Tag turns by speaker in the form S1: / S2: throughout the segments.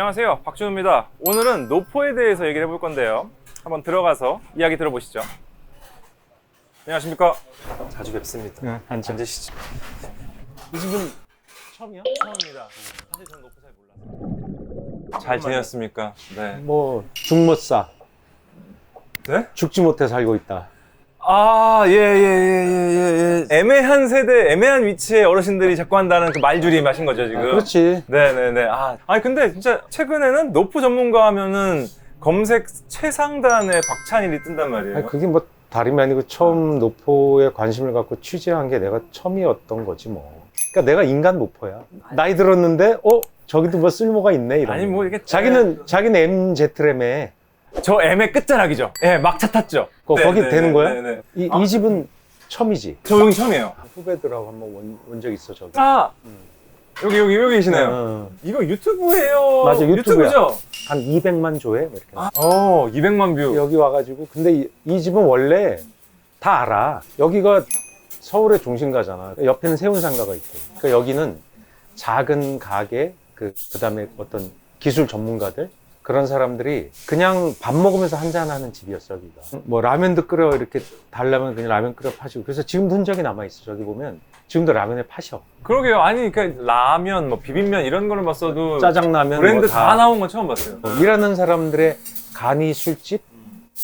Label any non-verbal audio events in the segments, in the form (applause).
S1: 안녕하세요. 박준우입니다. 오늘은 노포에 대해서 얘기를 해볼 건데요. 한번 들어가서 이야기 들어보시죠. 안녕하십니까? 자주 뵙습니다.
S2: 네, 앉아.
S1: 앉으시죠.
S2: 이 집은 처음이야?
S1: 처음입니다. 사실 저는 노포 잘 몰라서. 잘 지냈습니까? 네.
S2: 뭐 죽 못 사
S1: 네?
S2: 죽지 못해 살고 있다.
S1: 아, 예, 예, 예, 예, 예, 예. 애매한 세대, 애매한 위치에 어르신들이 자꾸 한다는 그 말줄이 마신 거죠, 지금.
S2: 아, 그렇지.
S1: 네네네. 아, 아니, 근데 진짜 최근에는 노프 전문가 하면은 검색 최상단에 박찬일이 뜬단 말이에요.
S2: 아니, 그게 뭐 다름이 아니고 처음 노포에 관심을 갖고 취재한 게 내가 처음이었던 거지 뭐. 그러니까 내가 인간 노포야. 나이 들었는데 어 저기도 뭐 쓸모가 있네 이런.
S1: 아니, 뭐 이게-
S2: 자기는 자기는 MZ램에
S1: 저 M의 끝자락이죠. 예, 막차 탔죠.
S2: 거- 거기 되는 거야?
S1: 네 네.
S2: 이,
S1: 아.
S2: 이 집은 처음이지.
S1: 저 여기 처음이에요.
S2: 후배들하고 한번 온적 있어 저기.
S1: 아,
S2: 음.
S1: 여기, 여기, 여기 계시네요.
S2: 어,
S1: 이거 유튜브예요.
S2: 맞아, 유튜브야.
S1: 유튜브죠?
S2: 한 200만 조회 뭐 이렇게.
S1: 아, 어, 200만 뷰.
S2: 여기 와가지고 근데 이, 이 집은 원래 다 알아. 여기가 서울의 중심가잖아. 옆에는 세운상가가 있고. 그러니까 여기는 작은 가게 그 그다음에 어떤 기술 전문가들 그런 사람들이 그냥 밥 먹으면서 한잔 하는 집이었어 여기가. 뭐 라면도 끓여 이렇게 달라면 그냥 라면 끓여 파시고. 그래서 지금도 흔적이 남아 있어. 저기 보면 지금도 라면을 파셔.
S1: 그러게요. 아니, 그러니까 라면, 뭐 비빔면 이런 거를 봤어도
S2: 짜장라면
S1: 브랜드
S2: 뭐
S1: 다 나온 건 처음 봤어요.
S2: 뭐 일하는 사람들의 간이 술집,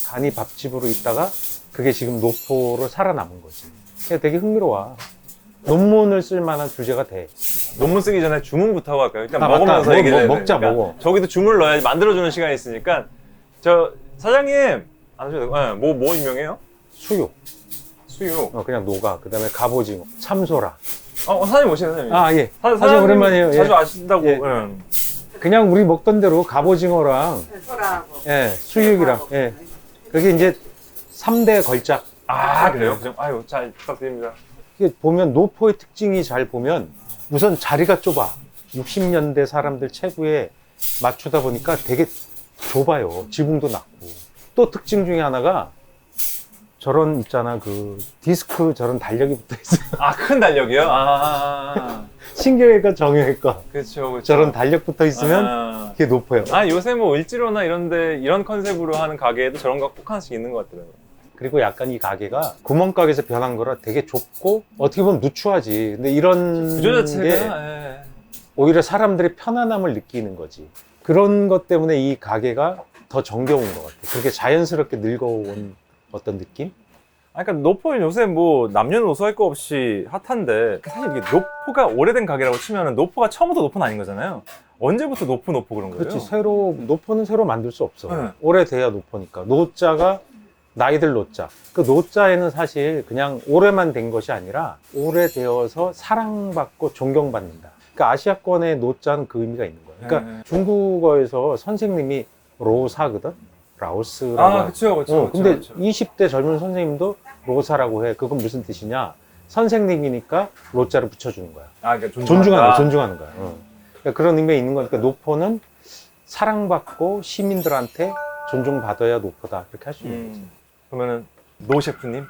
S2: 간이 밥집으로 있다가 그게 지금 노포로 살아남은 거지. 그게 되게 흥미로워. 논문을 쓸 만한 주제가 돼.
S1: 논문 쓰기 전에 주문부터 하고 할까요? 일단
S2: 아,
S1: 먹으면서
S2: 맞다. 뭐,
S1: 얘기를
S2: 뭐,
S1: 해야
S2: 먹자,
S1: 되니까.
S2: 먹어.
S1: 저기도 주문을 넣어야지 만들어주는 시간이 있으니까 저 사장님 안 하셔도 되고 네, 뭐, 뭐 유명해요?
S2: 수육,
S1: 수육
S2: 어, 그냥 녹아. 그 다음에 갑오징어, 참소라.
S1: 어, 어, 사장님 오시네 사장님
S2: 아, 예.
S1: 사,
S2: 사장님 오랜만이에요.
S1: 자주
S2: 예.
S1: 아신다고
S2: 예.
S1: 응.
S2: 그냥 우리 먹던 대로 갑오징어랑,
S3: 소라하고
S2: 예, 수육이랑, 예. 그게 이제 3대 걸작.
S1: 아 그래요? 그죠? 아유 잘 부탁드립니다
S2: 이게 보면 노포의 특징이 잘 보면 우선 자리가 좁아. 60년대 사람들 체구에 맞추다 보니까 되게 좁아요. 지붕도 낮고. 또 특징 중에 하나가 저런 있잖아. 그 디스크 저런 달력이 붙어 있어.
S1: 아큰 달력이요? 아 (laughs)
S2: 신경외과 정형외과
S1: 그렇죠 그렇죠
S2: 저런 달력 붙어 있으면
S1: 아,
S2: 그게 높아요.
S1: 아 요새 뭐 을지로나 이런데 이런 컨셉으로 하는 가게에도 저런 거 꼭 하나씩 있는 것 같더라고요
S2: 그리고 약간 이 가게가 구멍가게에서 변한 거라 되게 좁고 어떻게 보면 누추하지. 근데 이런
S1: 구조
S2: 게
S1: 자체가 예.
S2: 오히려 사람들이 편안함을 느끼는 거지. 그런 것 때문에 이 가게가 더 정겨운 것 같아. 그렇게 자연스럽게 늙어온 어떤 느낌?
S1: 아, 그러니까 노포는 요새 뭐 남녀노소 할 거 없이 핫한데 사실 이게 노포가 오래된 가게라고 치면은 노포가 처음부터 노포는 아닌 거잖아요. 언제부터 노포 노포 그런 거예요?
S2: 그렇지. 새로, 노포는 새로 만들 수 없어.
S1: 네.
S2: 오래돼야 노포니까. 노자가 나이들 노자. 그 노자에는 사실 그냥 오래만 된 것이 아니라 오래되어서 사랑받고 존경받는다. 그러니까 아시아권의 노자는 그 의미가 있는 거예요. 그러니까
S1: 네.
S2: 중국어에서 선생님이 로사거든? 라오스라고.
S1: 아, 그렇죠, 그렇죠.
S2: 어, 근데 20대 젊은 선생님도 로사라고 해. 그건 무슨 뜻이냐? 선생님이니까 로자를 붙여 주는 거야.
S1: 아, 그러니까.
S2: 존중하는 거야. 존중하는 거야. 어. 그러니까 그런 의미가 있는 거니까 노포는 사랑받고 시민들한테 존중받아야 노포다. 이렇게 할 수 있는 거지.
S1: 음, 그러면은 노 셰프님,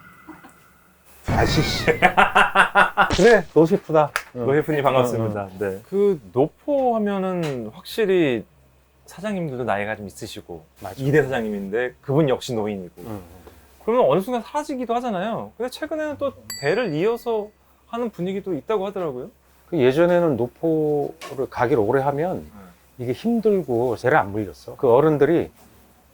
S2: 아시씨. (laughs) 그래, 노 셰프다. 어.
S1: 노 셰프님 반갑습니다. 네. 그 노포 하면은 확실히 사장님들도 나이가 좀 있으시고
S2: 맞아.
S1: 2대 사장님인데 그분 역시 노인이고
S2: 응.
S1: 그러면 어느 순간 사라지기도 하잖아요. 근데 최근에는 또 대를 이어서 하는 분위기도 있다고 하더라고요.
S2: 그 예전에는 노포를 가기를 오래 하면 이게 힘들고 쟤를 안 물렸어. 그 어른들이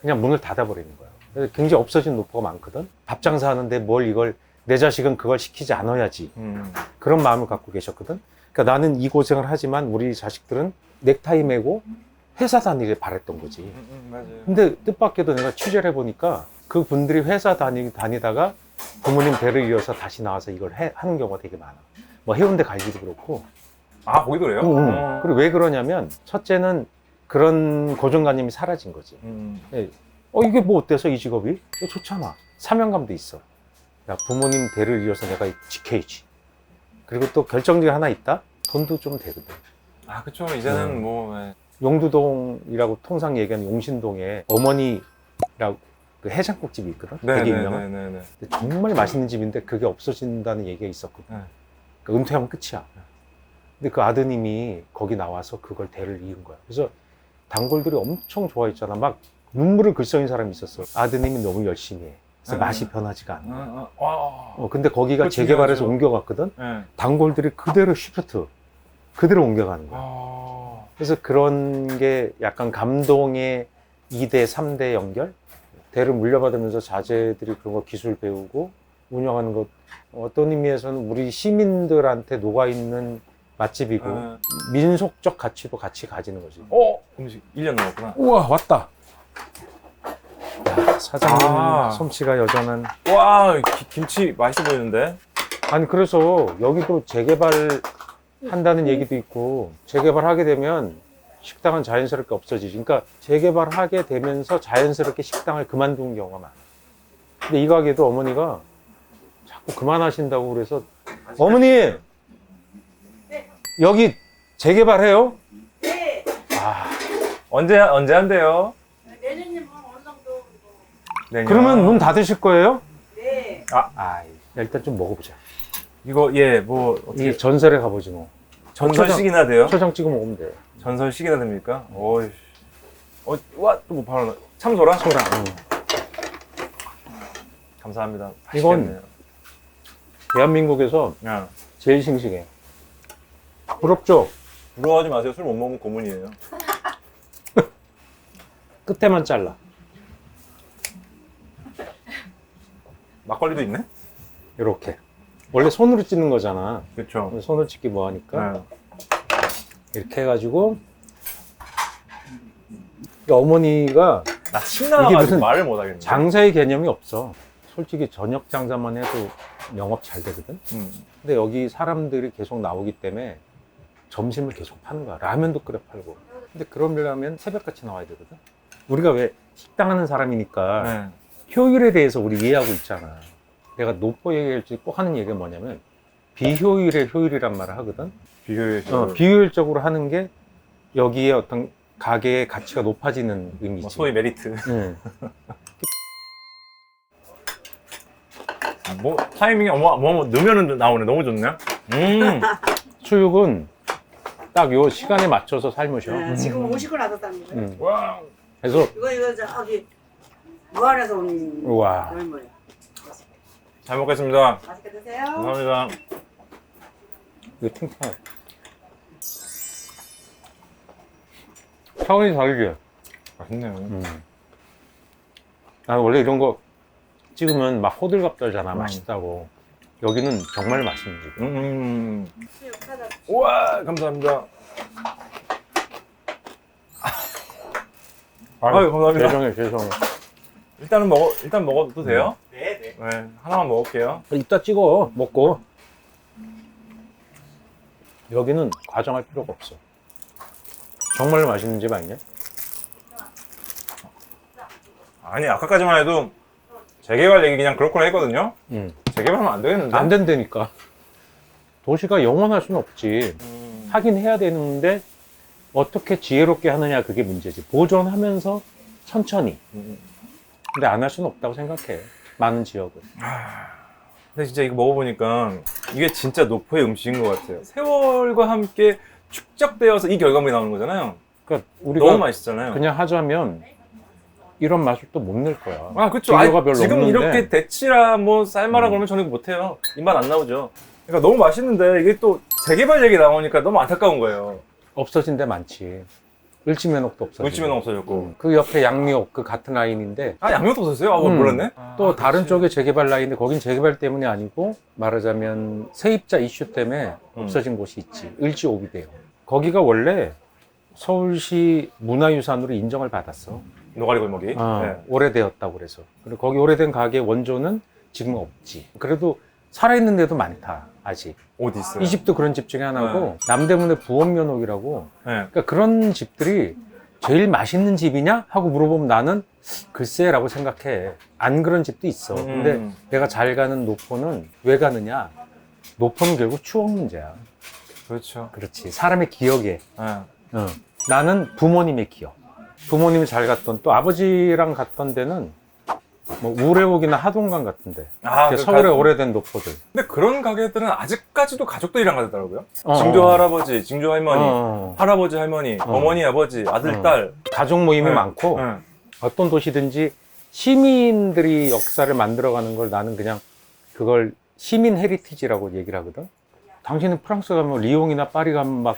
S2: 그냥 문을 닫아버리는 거야. 그래서 굉장히 없어진 노포가 많거든. 밥 장사하는데 뭘 이걸 내 자식은 그걸 시키지 않아야지.
S1: 음.
S2: 그런 마음을 갖고 계셨거든. 그러니까 나는 이 고생을 하지만 우리 자식들은 넥타이 매고 회사 다니길 바랬던 거지.
S1: 음, 음, 맞아요.
S2: 근데 뜻밖에도 내가 취재를 해보니까 그 분들이 회사 다니, 다니다가 부모님 대를 이어서 다시 나와서 이걸 해- 하는 경우가 되게 많아. 뭐 해운대 갈기도 그렇고.
S1: 아, 거기도 그래요?
S2: 응, 응.
S1: 어.
S2: 그리고 왜 그러냐면 첫째는 그런 고정관념이 사라진 거지.
S1: 음.
S2: 예. 어 이게 뭐 어때서 이 직업이? 어, 좋잖아. 사명감도 있어. 야 부모님 대를 이어서 내가 지켜야지. 그리고 또 결정적이 하나 있다. 돈도 좀 되거든.
S1: 아, 그쵸. 이제는
S2: 음.
S1: 뭐, 예.
S2: 용두동이라고 통상 얘기하는 용신동에 어머니라고 그 해장국집이 있거든. 되게 유명한.
S1: 네네네 네.
S2: 근데 정말 맛있는 집인데 그게 없어진다는 얘기가 있었거든.
S1: 네.
S2: 그러니까 은퇴하면 끝이야. 근데 그 아드님이 거기 나와서 그걸 대를 이은 거야. 그래서 단골들이 엄청 좋아했잖아. 막 눈물을 글썽인 사람이 있었어. 아드님이 너무 열심히 해. 그래서
S1: 음.
S2: 맛이 변하지가 않아.
S1: 아, 아, 와.
S2: 어, 근데 거기가
S1: 그거
S2: 재개발해서
S1: 중요하죠.
S2: 옮겨갔거든?
S1: 네.
S2: 단골들이 그대로 쉬프트. 그대로 옮겨가는 거야.
S1: 아.
S2: 그래서 그런 게 약간 감동의 2대, 3대 연결? 대를 물려받으면서 자제들이 그런 거 기술 배우고 운영하는 것 어떤 의미에서는 우리 시민들한테 녹아있는 맛집이고
S1: 네.
S2: 민속적 가치도 같이 가지는 거지.
S1: 어? 음식 1년 넘었구나.
S2: 우와, 왔다. 야, 사장님
S1: 아.
S2: 솜씨가 여전한.
S1: 와, 기- 김치 맛있어 보이는데?
S2: 아니, 그래서 여기도 재개발 한다는 얘기도 있고, 재개발하게 되면 식당은 자연스럽게 없어지지. 그러니까 재개발하게 되면서 자연스럽게 식당을 그만둔 경우가 많아. 근데 이 가게도 어머니가 자꾸 그만하신다고 그래서, 어머니! 여기 재개발해요?
S3: 네,
S2: 아,
S1: 언제, 언제 한대요?
S3: 내년에 뭐 어느 정도 뭐,
S1: 내년.
S2: 그러면 문 닫으실 거예요?
S3: 네,
S2: 아, 일단 좀 먹어보자.
S1: 이거, 예, 뭐, 어떻게.
S2: 이게 전설에 가보지 뭐.
S1: 전설식이나 돼요?
S2: 초장 찍어 먹으면 돼.
S1: 전설식이나 됩니까? 어이. 어, 와, 또뭐 바로. 참소라?
S2: 소랑. 응.
S1: 감사합니다.
S2: 이건-
S1: 맛있겠네요.
S2: 대한민국에서
S1: 야,
S2: 제일 싱싱해. 부럽죠?
S1: 부러워하지 마세요. 술 못 먹으면 고문이에요. (laughs)
S2: 끝에만 잘라.
S1: 막걸리도 있네?
S2: 이렇게. 원래 손으로 찢는 거잖아.
S1: 그렇죠.
S2: 손으로 찢기 뭐 하니까.
S1: 네.
S2: 이렇게 해가지고. 이 어머니가
S1: 나침
S2: 이게
S1: 나가지고
S2: 무슨
S1: 말을 못 하겠네.
S2: 장사의 개념이 없어. 솔직히 저녁 장사만 해도 영업 잘 되거든.
S1: 음.
S2: 근데 여기 사람들이 계속 나오기 때문에 점심을 계속 파는 거야. 라면도 끓여 팔고. 근데 그러려면 새벽같이 나와야 되거든. 우리가 왜 식당 하는 사람이니까
S1: 네.
S2: 효율에 대해서 우리 이해하고 있잖아. 내가 노포 얘기할 때 꼭 하는 얘기가 뭐냐면 비효율의 효율이란 말을 하거든.
S1: 비교해
S2: 어, 비효율적으로 하는 게 여기에 어떤 가게의 가치가 높아지는 의미지.
S1: 뭐 소위 메리트.
S2: 응. (laughs)
S1: 뭐 타이밍이 어머 뭐, 뭐 넣으면은 나오네. 너무 좋네. 음. (laughs)
S2: 수육은 딱 요 시간에 맞춰서 삶으셔.
S3: 네, 지금 50을 놔뒀답니다.
S2: 응.
S1: 와.
S2: 그래서
S3: 이거 이거 저기 무안에서 온
S2: 우와.
S3: 열무예요.
S1: 잘 먹겠습니다.
S3: 맛있게 드세요.
S1: 감사합니다.
S2: 이거 탱탱해. 차원이 다르지?
S1: 맛있네요.
S2: 음. 난 원래 이런 거 찍으면 막 호들갑 떨잖아.
S1: 음.
S2: 맛있다고. 여기는 정말 맛있는 집.
S1: 음.
S3: 수육 사다
S1: 우와 감사합니다. 아유 감사합니다.
S2: 죄송해, 죄송해.
S1: 일단은 먹어 일단 먹어도 돼요?
S3: 네, 네.
S1: 네 하나만 먹을게요.
S2: 이따 찍어, 먹고. 여기는 과정할 필요가 없어. 정말 맛있는 집 아니냐?
S1: 아니 아까까지만 해도 재개발 얘기 그냥 그렇구나 했거든요.
S2: 응.
S1: 재개발하면 안 되겠는데?
S2: 안 된다니까. 도시가 영원할 수는 없지.
S1: 음.
S2: 하긴 해야 되는데, 어떻게 지혜롭게 하느냐, 그게 문제지. 보존하면서 천천히.
S1: 음.
S2: 근데 안 할 수는 없다고 생각해. 많은 지역은.
S1: 근데 진짜 이거 먹어보니까 이게 진짜 노포의 음식인 것 같아요. 세월과 함께 축적되어서 이 결과물이 나오는 거잖아요.
S2: 그러니까 우리가
S1: 너무 맛있잖아요.
S2: 그냥 하자면 이런 맛을 또 못 낼 거야.
S1: 아, 그쵸.
S2: 비교가
S1: 아니,
S2: 별로
S1: 지금
S2: 없는데.
S1: 이렇게 대치라, 뭐, 삶아라
S2: 음.
S1: 그러면 저는 이거 못해요. 입맛 안 나오죠. 그러니까 너무 맛있는데, 이게 또 재개발 얘기 나오니까 너무 안타까운 거예요.
S2: 없어진 데 많지. 을지면옥도 없어지고.
S1: 물집에는 없어졌고.
S2: 음. 그 옆에 양미옥 그 같은 라인인데
S1: 아, 양념도 없었어요? 아,
S2: 음.
S1: 몰랐네?
S2: 또
S1: 아,
S2: 다른
S1: 그치.
S2: 쪽에 재개발 라인인데 거긴 재개발 때문이 아니고 말하자면 세입자 이슈 때문에
S1: 음.
S2: 없어진 곳이 있지. 을지오비대요. 거기가 원래 서울시 문화유산으로 인정을 받았어.
S1: 노가리 골목이.
S2: 어,
S1: 네.
S2: 오래되었다고 그래서. 그리고 거기 오래된 가게 원조는 지금 없지. 그래도 살아있는 데도 많다, 아직.
S1: 어디 있어요?
S2: 이 집도 그런 집 중에 하나고, 남대문의 부원면옥이라고.
S1: 네.
S2: 그러니까 그런 집들이 제일 맛있는 집이냐? 하고 물어보면 나는 글쎄라고 생각해. 안 그런 집도 있어. 근데
S1: 음.
S2: 내가 잘 가는 노포는 왜 가느냐? 노포는 결국 추억 문제야.
S1: 그렇죠.
S2: 그렇지. 사람의 기억에.
S1: 네.
S2: 어. 나는 부모님의 기억. 부모님이 잘 갔던 또 아버지랑 갔던 데는 뭐 우레옥이나 하동강 같은데
S1: 아, 그그
S2: 서울의
S1: 가-
S2: 오래된 노포들.
S1: 근데 그런 가게들은 아직까지도 가족들이랑 가더라고요.
S2: 어,
S1: 증조
S2: 어.
S1: 할아버지, 증조 할머니,
S2: 어,
S1: 할아버지 할머니,
S2: 어.
S1: 어. 머니 아버지, 아들
S2: 어.
S1: 딸.
S2: 가족 모임이
S1: 네.
S2: 많고
S1: 네.
S2: 어떤 도시든지 시민들이 역사를 만들어가는 걸 나는 그냥 그걸 시민 헤리티지라고 얘기를 하거든. 당신은 프랑스 가면 리옹이나 파리 가면 막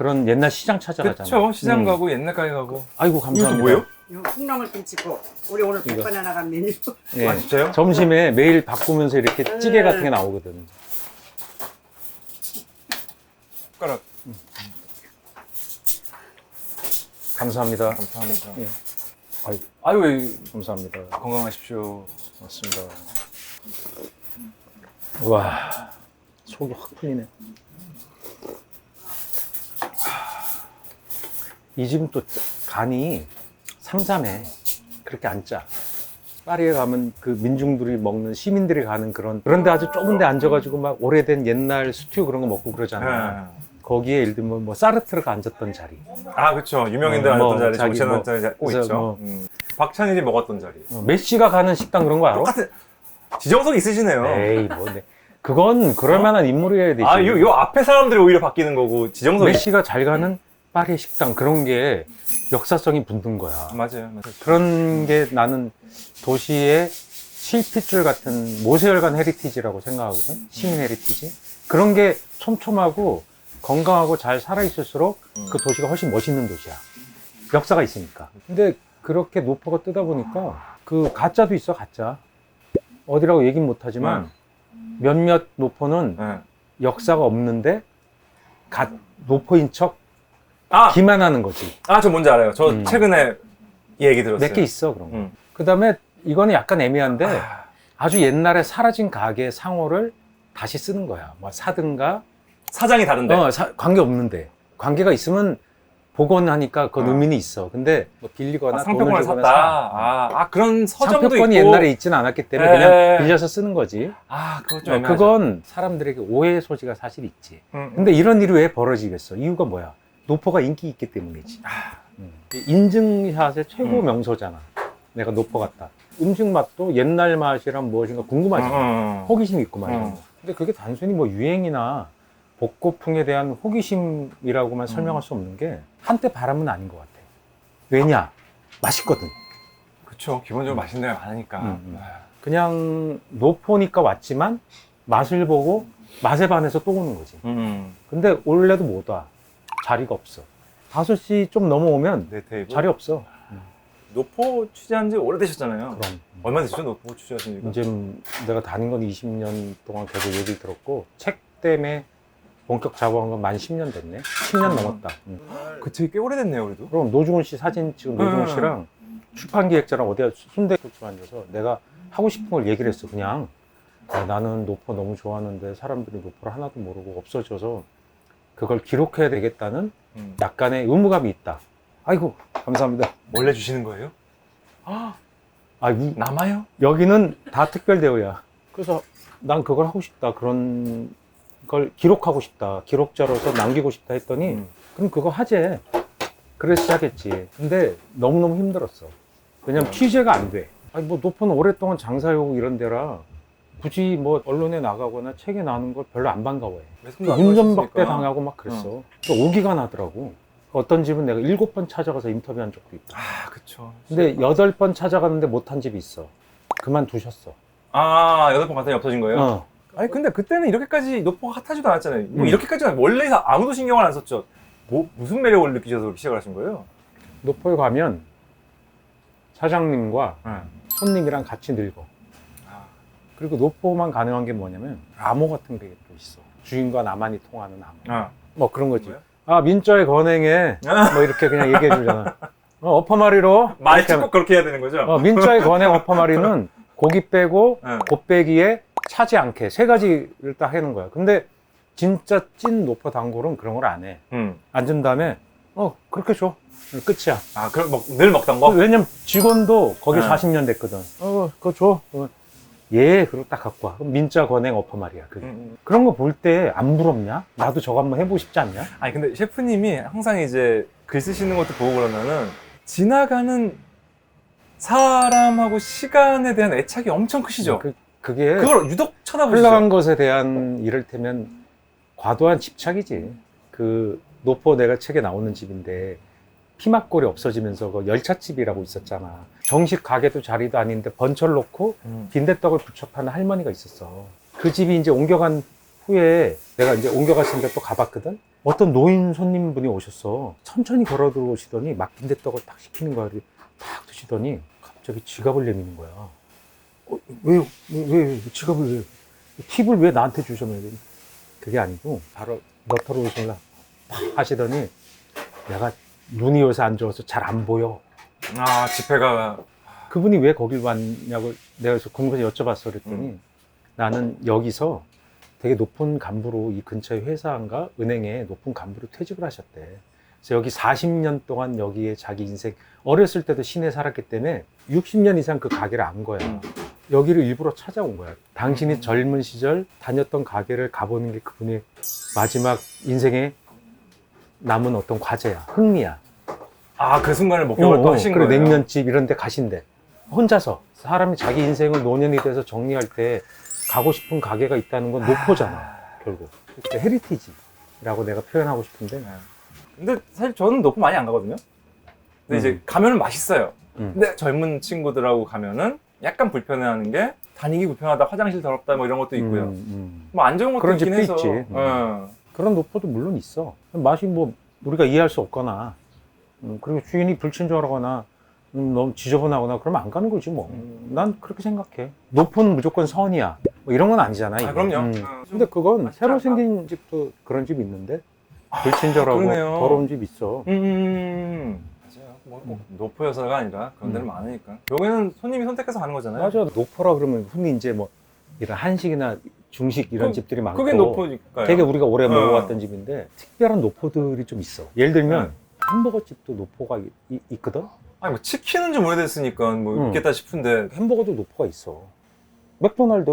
S2: 그런 옛날 시장 찾아가잖아.
S1: 그쵸 시장
S2: 음.
S1: 가고 옛날 가게 가고.
S2: 아이고 감사합니다.
S1: 뭐예요?
S3: 이거 콩나물 김치국. 우리 오늘
S2: 이거.
S3: 백반 하나 간 메뉴.
S2: 예.
S1: 아 진짜요?
S2: 점심에 매일 바꾸면서 이렇게 찌개
S3: 음.
S2: 같은 게 나오거든.
S1: 숟가락
S2: 감사합니다.
S1: 감사합니다.
S2: 예. 아유,
S1: 아유 왜
S2: 감사합니다.
S1: 건강하십시오.
S2: 맞습니다. 와, 속이 확 풀리네. 이 집은 또 간이 삼삼해. 그렇게 안 짜. 파리에 가면 그 민중들이 먹는 시민들이 가는 그런 그런데 아주 좁은 데 앉아가지고 막 오래된 옛날 스튜 그런 거 먹고 그러잖아.
S1: 네.
S2: 거기에 예를 들면 뭐 사르트르가 앉았던 자리.
S1: 아 그쵸 유명인들
S2: 어,
S1: 앉았던
S2: 뭐,
S1: 자리,
S2: 자기
S1: 정치인
S2: 뭐,
S1: 앉았던 자리 꼭 있죠.
S2: 뭐.
S1: 음. 박찬일이 먹었던 자리.
S2: 어, 메시가 가는 식당 그런 거 알아?
S1: 똑같은 지정석 있으시네요.
S2: 에이 뭐 네. 그건 그럴 만한 인물이어야 되지.
S1: 아, 요, 요 앞에 사람들이 오히려 바뀌는 거고, 지정석이.
S2: 메시가 잘 가는 파리 식당 그런 게 역사성이 붙는 거야.
S1: 맞아요, 맞아요.
S2: 그런 게 나는 도시의 실핏줄 같은 모세혈관 헤리티지라고 생각하거든. 시민 헤리티지. 그런 게 촘촘하고 건강하고 잘 살아있을수록
S1: 음.
S2: 그 도시가 훨씬 멋있는 도시야. 역사가 있으니까. 근데 그렇게 노포가 뜨다 보니까 그 가짜도 있어, 가짜. 어디라고 얘기는 못하지만 몇몇 노포는
S1: 네.
S2: 역사가 없는데 가, 노포인 척
S1: 아,
S2: 기만하는 거지.
S1: 아, 저 뭔지 알아요. 저
S2: 음.
S1: 최근에 이 얘기 들었어요.
S2: 몇 개 있어 그런 거.
S1: 음.
S2: 그 다음에 이거는 약간 애매한데
S1: 아,
S2: 아주 옛날에 사라진 가게 상호를 다시 쓰는 거야. 뭐 사든가
S1: 사장이 다른데.
S2: 어, 사- 관계 없는데 관계가 있으면 복원하니까 그건
S1: 어.
S2: 의미는 있어. 근데 뭐 빌리거나
S1: 아, 상표권을
S2: 돈을 주거나
S1: 샀다.
S2: 사.
S1: 아, 아, 그런 서점도
S2: 상표권이
S1: 있고.
S2: 옛날에 있지는 않았기 때문에
S1: 에.
S2: 그냥 빌려서 쓰는 거지.
S1: 아, 그거 좀
S2: 어,
S1: 애매하죠.
S2: 그건 사람들에게 오해의 소지가 사실 있지.
S1: 음,
S2: 근데 이런 일이 왜 벌어지겠어? 이유가 뭐야? 노포가 인기 있기 때문이지. 음. 인증샷의 최고
S1: 음.
S2: 명소잖아. 내가 노포 같다. 음식 맛도 옛날 맛이란 무엇인가
S1: 음,
S2: 궁금하잖아.
S1: 음, 음.
S2: 호기심 있고 말이야.
S1: 음.
S2: 근데 그게 단순히 뭐 유행이나 복고풍에 대한 호기심이라고만 설명할 수 없는 게 한때 바람은 아닌 것 같아. 왜냐? 맛있거든.
S1: 그쵸. 기본적으로 맛있는 데가 많으니까.
S2: 음, 음.
S1: 아,
S2: 그냥 노포니까 왔지만 맛을 보고 맛에 반해서 또 오는 거지.
S1: 음.
S2: 근데 원래도 못 와. 자리가 없어. 5시 좀 넘어오면
S1: 네 테이블.
S2: 자리 없어.
S1: 노포 취재한 지 오래되셨잖아요.
S2: 그럼.
S1: 얼마 되시죠? 노포 취재하신 지가?
S2: 이제 내가 다닌 건 20년 동안 계속 얘기를 들었고 책 때문에 본격 작업한 건 만 10년 됐네. 10년 넘었다. 응.
S1: 그 되게 꽤 오래됐네요, 그래도.
S2: 그럼 노중훈 씨 사진 찍은 노중훈
S1: 음.
S2: 씨랑 출판 기획자랑 어디가 순대 국수 앉아서 내가 하고 싶은 걸 얘기를 했어. 그냥 야, 나는 노포 너무 좋아하는데 사람들이 노포를 하나도 모르고 없어져서 그걸 기록해야 되겠다는
S1: 음.
S2: 약간의 의무감이 있다. 아이고 감사합니다.
S1: 원래 주시는 거예요?
S2: 아, 우-
S1: 남아요?
S2: 여기는 다 특별 대우야. 그래서 난 그걸 하고 싶다. 그런 걸 기록하고 싶다. 기록자로서 남기고 싶다 했더니
S1: 음.
S2: 그럼 그거 하재. 그래서 시작했지. 근데 너무너무 힘들었어. 왜냐면
S1: 음.
S2: 취재가 안 돼. 아니, 뭐 높은 오랫동안 장사해오고 이런 데라 굳이 뭐 언론에 나가거나 책에 나오는 걸 별로 안 반가워해.
S1: 안
S2: 운전박대. 당하고 막 그랬어. 또 오기가 나더라고. 어떤 집은 내가 일곱 번 찾아가서 인터뷰한 적도 있고.
S1: 아, 그쵸.
S2: 근데 여덟 번 찾아갔는데 못한 집이 있어. 그만두셨어.
S1: 아, 여덟 번 갔더니 없어진 거예요?
S2: 어.
S1: 아니, 근데 그때는 이렇게까지 노포가 핫하지도 않았잖아요. 뭐
S2: 음.
S1: 이렇게까지는 원래 아무도 신경을 안 썼죠. 뭐, 무슨 매력을 느끼셔서 시작을 하신 거예요?
S2: 노포에 가면 사장님과
S1: 네.
S2: 손님이랑 같이 늙어.
S1: 아,
S2: 그리고 노포만 가능한 게 뭐냐면 암호 같은 게 또 있어. 주인과 나만이 통하는 암호.
S1: 아.
S2: 뭐 그런 거지.
S1: 뭐야?
S2: 아 민자의 건행에
S1: 아.
S2: 뭐 이렇게 그냥 얘기해 주잖아. (laughs) 어, 어퍼마리로 이렇게
S1: 꼭 그렇게 해야 되는 거죠?
S2: 어, 민자의 건행 어퍼마리는 (laughs) 고기 빼고
S1: 네.
S2: 곱빼기에 차지 않게 세 가지를 딱 해놓은 거야. 근데 진짜 찐 노포 단골은 그런 걸 안 해.
S1: 음.
S2: 앉은 다음에 어 그렇게 줘. 끝이야.
S1: 아, 그럼 먹, 늘 먹던 거?
S2: 왜냐면 직원도 거기
S1: 네.
S2: 40년 됐거든. 어, 그거 줘. 어, 예, 그럼 딱 갖고 와. 그럼 민자 건행 어퍼 말이야. 그게.
S1: 음, 음.
S2: 그런 거 볼 때 안 부럽냐? 나도 저거 한번 해보고 싶지 않냐?
S1: 아니, 근데 셰프님이 항상 이제 글 쓰시는 것도 보고 그러면은 지나가는 사람하고 시간에 대한 애착이 엄청 크시죠?
S2: 그, 그게
S1: 그걸 유독 쳐다보시죠?
S2: 흘러간 것에 대한 이를테면 과도한 집착이지. 그 노포 내가 책에 나오는 집인데 피막골이 없어지면서 그 열차집이라고 있었잖아. 정식 가게도 자리도 아닌데 번철 놓고
S1: 음.
S2: 빈대떡을 부쳐 파는 할머니가 있었어. 그 집이 이제 옮겨간 후에 내가 이제 옮겨갔으니까 또 가봤거든. 어떤 노인 손님분이 오셨어. 천천히 걸어 들어오시더니 막 빈대떡을 딱 시키는 거야. 탁 드시더니 갑자기 지갑을 내미는 거야. 어? 왜, 왜, 왜 지갑을 왜? 팁을 왜 나한테 주셨냐? 그게 아니고 바로 너터로 오실라 팍 하시더니 내가 눈이 요새 안 좋아서 잘 안 보여.
S1: 아, 집회가.
S2: 그분이 왜 거길 왔냐고 내가 그래서 궁금해서 여쭤봤어 그랬더니 나는 여기서 되게 높은 간부로 이 근처의 회사인가 은행에 높은 간부로 퇴직을 하셨대. 그래서 여기 40년 동안 여기에 자기 인생 어렸을 때도 시내 살았기 때문에 60년 이상 그 가게를 안 거야.
S1: 음.
S2: 여기를 일부러 찾아온 거야. 당신이
S1: 음.
S2: 젊은 시절 다녔던 가게를 가보는 게 그분의 마지막 인생에 남은 어떤 과제야. 흥미야.
S1: 아, 그 순간을 목격을
S2: 어,
S1: 또
S2: 어,
S1: 하신
S2: 그래,
S1: 거예요?
S2: 냉면집 이런 데 가신대. 혼자서. 사람이 자기 인생을 노년이 돼서 정리할 때 가고 싶은 가게가 있다는 건 노포잖아, 결국. 그러니까 헤리티지라고 내가 표현하고 싶은데.
S1: 근데 사실 저는 높은 많이 안 가거든요. 근데 이제
S2: 음.
S1: 가면은 맛있어요.
S2: 음.
S1: 근데 젊은 친구들하고 가면은 약간 불편해하는 게 다니기 불편하다, 화장실 더럽다 뭐 이런 것도 있고요.
S2: 음, 음.
S1: 뭐 안 좋은 것도
S2: 그런
S1: 있긴
S2: 집도
S1: 해서.
S2: 있지. 음.
S1: 어.
S2: 그런 노포도 물론 있어. 맛이 뭐 우리가 이해할 수 없거나, 음, 그리고 주인이 불친절하거나, 음, 너무 지저분하거나 그러면 안 가는 거지 뭐.
S1: 음.
S2: 난 그렇게 생각해. 노포는 무조건 선이야. 뭐 이런 건 아니잖아.
S1: 아. 그럼요.
S2: 음.
S1: 어,
S2: 근데 그건 새로
S1: 않나?
S2: 생긴 집도 그런 집 있는데 불친절하고
S1: 그러네요.
S2: 더러운 집 있어.
S1: 음. 맞아요. 뭐, 꼭 노포여서가 아니라 그런 데는
S2: 음.
S1: 많으니까. 여기는 손님이 선택해서 가는 거잖아요.
S2: 맞아. 노포라 그러면 흔히 이제 뭐 이런 한식이나 중식 이런
S1: 그-
S2: 집들이 많고
S1: 그게 노포니까요.
S2: 되게 우리가 오래
S1: 어.
S2: 먹어왔던 집인데 특별한 노포들이 좀 있어. 예를 들면
S1: 네.
S2: 햄버거 집도 노포가 이- 이- 있거든.
S1: 아니 뭐 치킨은 좀 오래됐으니까 뭐
S2: 음.
S1: 있겠다 싶은데
S2: 햄버거도 노포가 있어. 맥도날드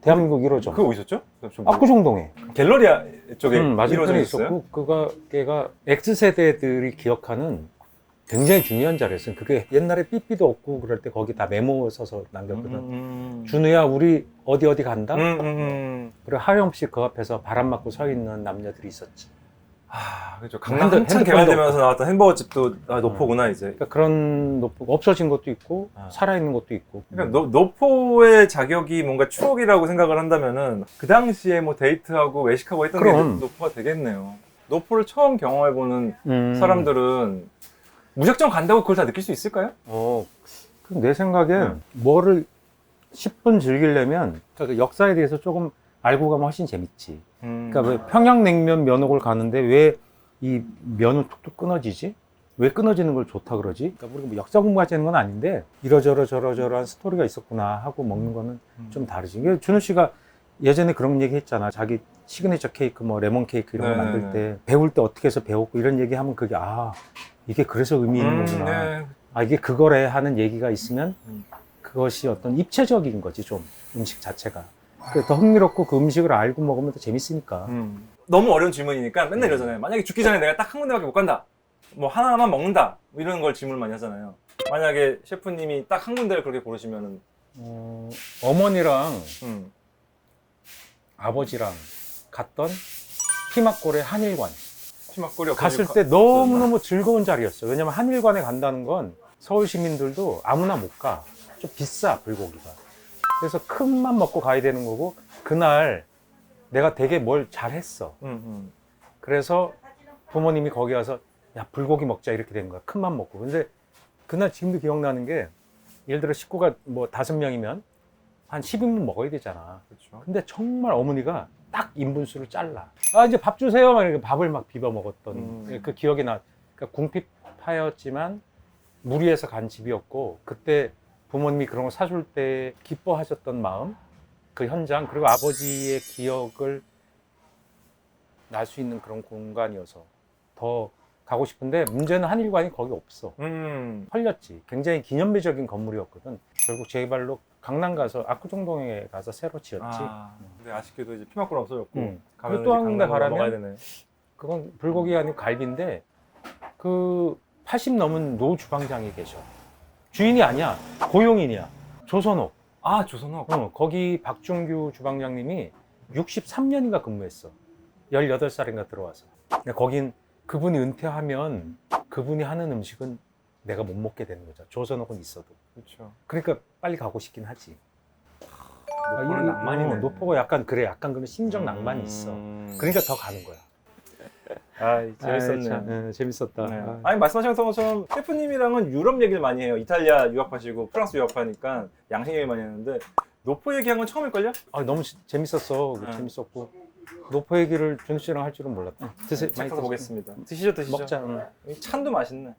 S2: 대한민국 1호점.
S1: 그거 어디 있었죠?
S2: 압구정동에.
S1: 갤러리아 쪽에
S2: 음, 맞은편에? 있었고 그가 걔가 X 세대들이 기억하는 굉장히 중요한 자리였어요. 그게 옛날에 삐삐도 없고 그럴 때 거기 다 메모 써서 남겼거든.
S1: 음.
S2: 준우야 우리 어디 어디 간다.
S1: 음, 음, 음.
S2: 그리고 하영씨 그 앞에서 바람 맞고 서 있는 남녀들이 있었지.
S1: 아, 그렇죠. 강남
S2: 핸드-
S1: 한창
S2: 핸드폰도
S1: 개발되면서 나왔던 햄버거 집도 아, 노포구나 이제.
S2: 그러니까 그런 노포가 없어진 것도 있고
S1: 아.
S2: 살아있는 것도 있고.
S1: 그러니까 노, 노포의 자격이 뭔가 추억이라고 생각을 한다면은 그 당시에 뭐 데이트하고 외식하고 했던
S2: 그럼.
S1: 게 노포가 되겠네요. 노포를 처음 경험해보는
S2: 음.
S1: 사람들은 무작정 간다고 그걸 다 느낄 수 있을까요?
S2: 어, 그내 생각에
S1: 음.
S2: 뭐를 10분 즐기려면 그러니까 그 역사에 대해서 조금 알고 가면 훨씬 재밌지.
S1: 음.
S2: 그러니까 왜 평양냉면 면옥을 가는데 왜 이 면은 툭툭 끊어지지? 왜 끊어지는 걸 좋다 그러지? 그러니까 우리가 뭐 역사 공부하자는 건 아닌데 이러저러 저러저러한 스토리가 있었구나 하고 먹는 거는 좀 다르지. 그러니까 준호 씨가 예전에 그런 얘기 했잖아. 자기 시그니처 케이크, 뭐 레몬 케이크 이런 거
S1: 네네네.
S2: 만들 때 배울 때 어떻게 해서 배웠고 이런 얘기 하면 그게 아 이게 그래서 의미 있는
S1: 음,
S2: 거구나.
S1: 네.
S2: 아 이게 그거래 하는 얘기가 있으면
S1: 음.
S2: 그것이 어떤 입체적인 거지 좀 음식 자체가. 그더 흥미롭고 그 음식을 알고 먹으면 더 재밌으니까.
S1: 음. 너무 어려운 질문이니까 맨날 이러잖아요. 만약에 죽기 전에 내가 딱 한 군데밖에 못 간다. 뭐 하나만 먹는다. 뭐 이런 걸 질문 많이 하잖아요. 만약에 셰프님이 딱 한 군데를 그렇게 고르시면은
S2: 어, 어머니랑
S1: 음.
S2: 아버지랑 갔던 피막골의 한일관
S1: 치맛거리
S2: 갔을 때 너무너무 즐거운 자리였어요. 왜냐면 한일관에 간다는 건 서울 시민들도 아무나 못 가. 좀 비싸 불고기가. 그래서 큰맘 먹고 가야 되는 거고 그날 내가 되게 뭘 잘했어.
S1: 음, 음.
S2: 그래서 부모님이 거기 와서 야 불고기 먹자 이렇게 된 거야 큰맘 먹고 근데 그날 지금도 기억나는 게 예를 들어 식구가 뭐 다섯 명이면 한 10인분 먹어야 되잖아
S1: 그렇죠.
S2: 근데 정말 어머니가 딱 인분수를 잘라. 아 이제 밥 주세요. 막 이렇게 밥을 막 비벼 먹었던
S1: 음.
S2: 그 기억이 나. 그러니까 궁핍하였지만 무리해서 간 집이었고 그때 부모님이 그런 거 사줄 때 기뻐하셨던 마음 그 현장 그리고 아버지의 기억을 날 수 있는 그런 공간이어서 더 가고 싶은데 문제는 한일관이 거기 없어.
S1: 음.
S2: 털렸지. 굉장히 기념비적인 건물이었거든. 결국 재개발로 강남 가서 압구정동에 가서 새로 지었지
S1: 아, 근데 아쉽게도 이제 피막골 없어졌고
S2: 음.
S1: 가면
S2: 그리고 또한 군데 가라면
S1: 되네.
S2: 그건 불고기가 아니고 갈비인데 그 80 넘은 노 주방장이 계셔 주인이 아니야. 고용인이야. 조선옥.
S1: 아 조선업.
S2: 어, 거기 박준규 주방장님이 63년인가 근무했어. 18살인가 들어와서. 근데 거긴 그분이 은퇴하면 그분이 하는 음식은 내가 못 먹게 되는 거죠. 조선옥은 있어도.
S1: 그렇죠.
S2: 그러니까 빨리 가고 싶긴 하지.
S1: 노포는
S2: 이-
S1: 낭만이네.
S2: 어, 노포가 약간 그래. 약간 그런 심정 낭만이 있어.
S1: 음.
S2: 그러니까 더 가는 거야.
S1: 아 재밌었네요.
S2: 아이, 참, 예, 재밌었다.
S1: 네.
S2: 아.
S1: 아니 말씀하신 것처럼 셰프님이랑은 유럽 얘기를 많이 해요. 이탈리아 유학하시고 프랑스 유학하니까 양식 얘기 많이 하는데 노포 얘기한 건 처음일걸요?
S2: 아, 너무 지- 재밌었어.
S1: 네.
S2: 재밌었고. 노포 얘기를 준수 씨랑 할 줄은 몰랐다. 드세요.
S1: 책
S2: 많이
S1: 사서
S2: 드세요.
S1: 보겠습니다. 드시죠 드시죠.
S2: 먹자. 응.
S1: 이 찬도 맛있네.